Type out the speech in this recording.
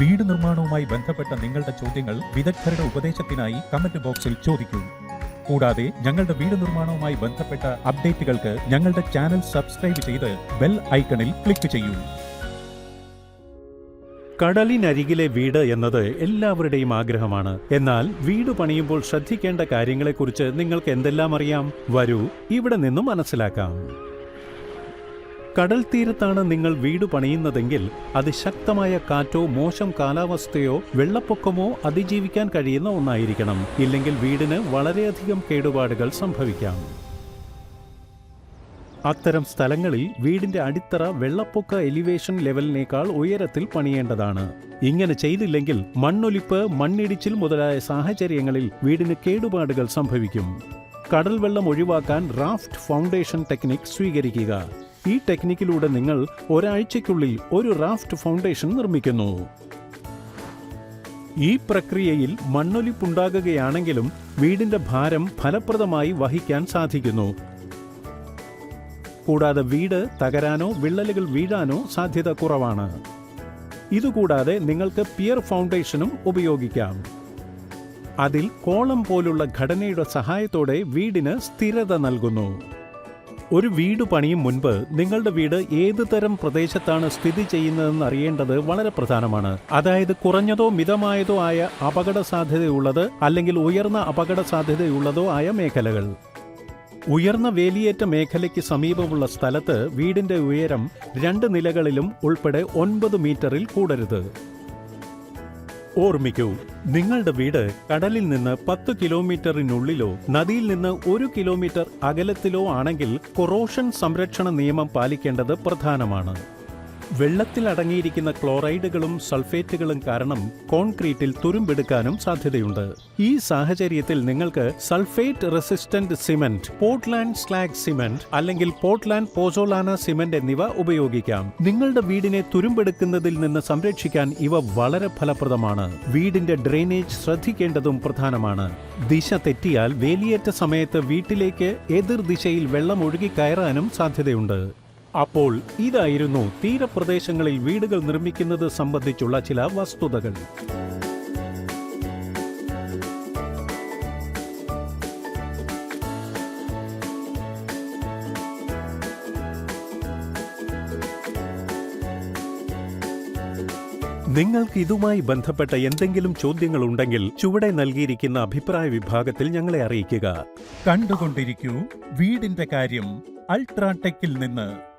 വീട് നിർമ്മാണവുമായി ബന്ധപ്പെട്ട നിങ്ങളുടെ ചോദ്യങ്ങൾ വിദഗ്ധരുടെ ഉപദേശത്തിനായി കമന്റ് ബോക്സിൽ ചോദിക്കൂ. കൂടാതെ ഞങ്ങളുടെ വീട് നിർമ്മാണവുമായി ബന്ധപ്പെട്ട അപ്ഡേറ്റുകൾക്ക് ഞങ്ങളുടെ ചാനൽ സബ്സ്ക്രൈബ് ചെയ്ത് ബെൽ ഐക്കണിൽ ക്ലിക്ക് ചെയ്യൂ. കടലിനരികിലെ വീട് എന്നത് എല്ലാവരുടെയും ആഗ്രഹമാണ്. എന്നാൽ വീട് പണിയുമ്പോൾ ശ്രദ്ധിക്കേണ്ട കാര്യങ്ങളെക്കുറിച്ച് നിങ്ങൾക്ക് എന്തെല്ലാം അറിയാം? വരൂ ഇവിടെ നിന്ന് മനസ്സിലാക്കാം. കടൽ തീരത്താണ് നിങ്ങൾ വീട് പണിയുന്നതെങ്കിൽ അത് ശക്തമായ കാറ്റോ മോശം കാലാവസ്ഥയോ വെള്ളപ്പൊക്കമോ അതിജീവിക്കാൻ കഴിയുന്ന ഒന്നായിരിക്കണം. ഇല്ലെങ്കിൽ വീടിന് വളരെയധികം കേടുപാടുകൾ സംഭവിക്കാം. അത്തരം സ്ഥലങ്ങളിൽ വീടിന്റെ അടിത്തറ വെള്ളപ്പൊക്ക എലിവേഷൻ ലെവലിനേക്കാൾ ഉയരത്തിൽ പണിയേണ്ടതാണ്. ഇങ്ങനെ ചെയ്തില്ലെങ്കിൽ മണ്ണൊലിപ്പ് മണ്ണിടിച്ചിൽ മുതലായ സാഹചര്യങ്ങളിൽ വീടിന് കേടുപാടുകൾ സംഭവിക്കും. കടൽവെള്ളം ഒഴിവാക്കാൻ റാഫ്റ്റ് ഫൗണ്ടേഷൻ ടെക്നിക് സ്വീകരിക്കുക. ഈ ടെക്നിക്കിലൂടെ നിങ്ങൾ ഒരാഴ്ചയ്ക്കുള്ളിൽ ഒരു റാഫ്റ്റ് ഫൗണ്ടേഷൻ നിർമ്മിക്കുന്നു. ഈ പ്രക്രിയയിൽ മണ്ണൊലിപ്പുണ്ടാകുകയാണെങ്കിലും വീടിന്റെ ഭാരം ഫലപ്രദമായി വഹിക്കാൻ സാധിക്കുന്നു. കൂടാതെ വീട് തകരാനോ വിള്ളലുകൾ വീഴാനോ സാധ്യത കുറവാണ്. ഇതുകൂടാതെ നിങ്ങൾക്ക് പിയർ ഫൗണ്ടേഷനും ഉപയോഗിക്കാം. അതിൽ കോളം പോലുള്ള ഘടനയുടെ സഹായത്തോടെ വീടിന് സ്ഥിരത നൽകുന്നു. ഒരു വീട് പണിയും മുൻപ് നിങ്ങളുടെ വീട് ഏത് തരം പ്രദേശത്താണ് സ്ഥിതി ചെയ്യുന്നതെന്ന് അറിയേണ്ടത് വളരെ പ്രധാനമാണ്. അതായത് കുറഞ്ഞതോ മിതമായതോ ആയ അപകട സാധ്യതയുള്ളത് അല്ലെങ്കിൽ ഉയർന്ന അപകട സാധ്യതയുള്ളതോ ആയ മേഖലകൾ. ഉയർന്ന വേലിയേറ്റ മേഖലയ്ക്ക് സമീപമുള്ള സ്ഥലത്ത് വീടിന്റെ ഉയരം രണ്ട് നിലകളിലും ഉൾപ്പെടെ ഒൻപത് മീറ്ററിൽ കൂടരുത്. ഓർമ്മിക്കൂ നിങ്ങളുടെ വീട് കടലിൽ നിന്ന് പത്ത് കിലോമീറ്ററിനുള്ളിലോ നദിയിൽ നിന്ന് ഒരു കിലോമീറ്റർ അകലത്തിലോ ആണെങ്കിൽ കൊറോഷൻ സംരക്ഷണ നിയമം പാലിക്കേണ്ടത് പ്രധാനമാണ്. വെള്ളത്തിൽ അടങ്ങിയിരിക്കുന്ന ക്ലോറൈഡുകളും സൾഫേറ്റുകളും കാരണം കോൺക്രീറ്റിൽ തുരുമ്പെടുക്കാനും സാധ്യതയുണ്ട്. ഈ സാഹചര്യത്തിൽ നിങ്ങൾക്ക് sulphate resistant cement Portland slag cement അല്ലെങ്കിൽ പോർട്ട്ലാൻഡ് പോസോലാന സിമന്റ് എന്നിവ ഉപയോഗിക്കാം. നിങ്ങളുടെ വീടിനെ തുരുമ്പെടുക്കുന്നതിൽ നിന്ന് സംരക്ഷിക്കാൻ ഇവ വളരെ ഫലപ്രദമാണ്. വീടിന്റെ ഡ്രെയിനേജ് ശ്രദ്ധിക്കേണ്ടതും പ്രധാനമാണ്. ദിശ തെറ്റിയാൽ വേലിയേറ്റ സമയത്ത് വീട്ടിലേക്ക് എതിർ ദിശയിൽ വെള്ളം ഒഴുകി കയറാനും സാധ്യതയുണ്ട്. അപ്പോൾ ഇതായിരുന്നു തീരപ്രദേശങ്ങളിൽ വീടുകൾ നിർമ്മിക്കുന്നത് സംബന്ധിച്ചുള്ള ചില വസ്തുതകൾ. നിങ്ങൾക്ക് ഇതുമായി ബന്ധപ്പെട്ട എന്തെങ്കിലും ചോദ്യങ്ങൾ ഉണ്ടെങ്കിൽ ചുവടെ നൽകിയിരിക്കുന്ന അഭിപ്രായ വിഭാഗത്തിൽ ഞങ്ങളെ അറിയിക്കുക. കണ്ടുകൊണ്ടിരിക്കൂ വീടിന്റെ കാര്യം അൾട്രാടെക്കിൽ നിന്ന്.